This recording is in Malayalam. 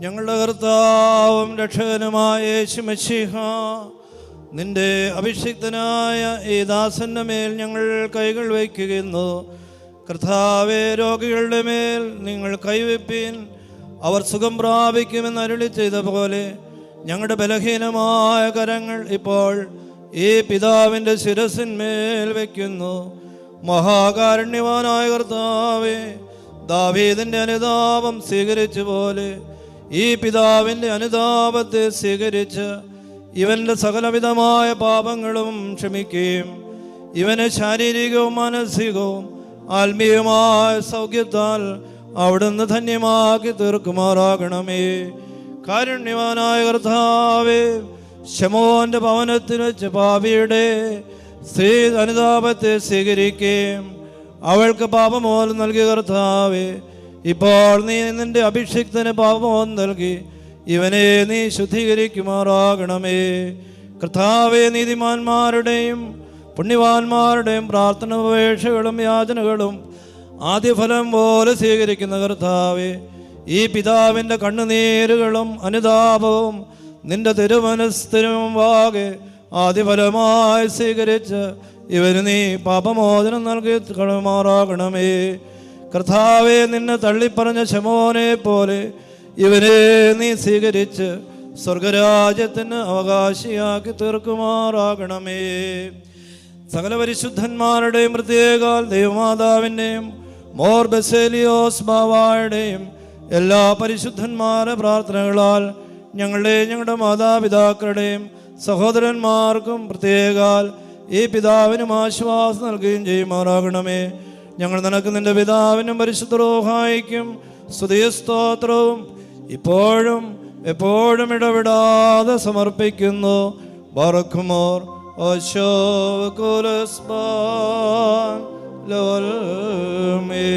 ഞങ്ങളുടെ കർത്താവും രക്ഷകനുമായ യേശുമശിഹ നിന്റെ അഭിഷിക്തനായ ഈ ദാസന്റെ മേൽ ഞങ്ങൾ കൈകൾ വയ്ക്കുന്നു കർത്താവെ രോഗികളുടെ മേൽ നിങ്ങൾ കൈവയ്പ്പീൻ അവർ സുഖം പ്രാപിക്കുമെന്ന് അരുളി ചെയ്ത പോലെ ഞങ്ങളുടെ ബലഹീനമായ കരങ്ങൾ ഇപ്പോൾ ഈ പിതാവിന്റെ ശിരസിന്മേൽ വയ്ക്കുന്നു മഹാകാരുണ്യവാനായ കർത്താവേ ദാവീദിന്റെ അനുതാപം സ്വീകരിച്ചു പോലെ ഈ പിതാവിന്റെ അനുതാപത്തെ സ്വീകരിച്ച് ഇവന്റെ സകലവിധമായ പാപങ്ങളും ക്ഷമിക്കുകയും ഇവനെ ശാരീരികവും മാനസികവും ആത്മീയമായ സൗഖ്യത്താൽ അവിടുന്ന് ധന്യമാക്കി തീർക്കുമാറാകണമേ. കാരുണ്യവാനായ കർത്താവേ ശമോന്റെ ഭവനത്തിൽ വെച്ച് പാപിയുടെ സ്ത്രീ അനുതാപത്തെ സ്വീകരിക്കുകയും അവൾക്ക് പാപമോചനം നൽകിയ കർത്താവേ ഇപ്പോൾ നീ നിന്റെ അഭിഷിക്തന് പാപമോചനം നൽകി ഇവനെ നീ ശുദ്ധീകരിക്കുമാറാകണമേ. കർത്താവെ നീതിമാന്മാരുടെയും പുണ്യവാന്മാരുടെയും പ്രാർത്ഥന ഉപേക്ഷകളും യാചനകളും ആദ്യഫലം പോലെ സ്വീകരിക്കുന്ന കർത്താവെ ഈ പിതാവിന്റെ കണ്ണുനീരുകളും അനുതാപവും നിന്റെ തിരുമനസ്ഥിരവും വാകെ ആദ്യഫലമായി സ്വീകരിച്ച് ഇവന് നീ പാപമോചനം നൽകി കളുമാറാകണമേ കർത്താവെ നിന്നെ തള്ളിപ്പറഞ്ഞ ശമോനെ പോലെ ഇവനെ നീ സ്വീകരിച്ച് സ്വർഗരാജ്യത്തിന് അവകാശിയാക്കി തീർക്കുമാറാകണമേ. സകല പരിശുദ്ധന്മാരുടെയും പ്രത്യേകാൽ ദൈവമാതാവിന്റെയും മോർ ബസേലിയോസ് ബാവായുടെയും എല്ലാ പരിശുദ്ധന്മാരുടെ പ്രാർത്ഥനകളാൽ ഞങ്ങളുടെയും ഞങ്ങളുടെ മാതാപിതാക്കളുടെയും സഹോദരന്മാർക്കും പ്രത്യേകാൽ ഈ പിതാവിനും ആശ്വാസം നൽകുകയും ചെയ്യുമാറാകണമേ. ഞങ്ങൾ നിനക്ക് നിന്റെ പിതാവിനും പരിശുദ്ധ റോഹായിക്കും സ്തുതിസ്തോത്രവും. ഇപ്പോഴും എപ്പോഴും ഇടപെടാതെ സമർപ്പിക്കുന്നു. ബറക്കുമോർ ഓശോ കുലസ്ബാൻ ലോൽമേ.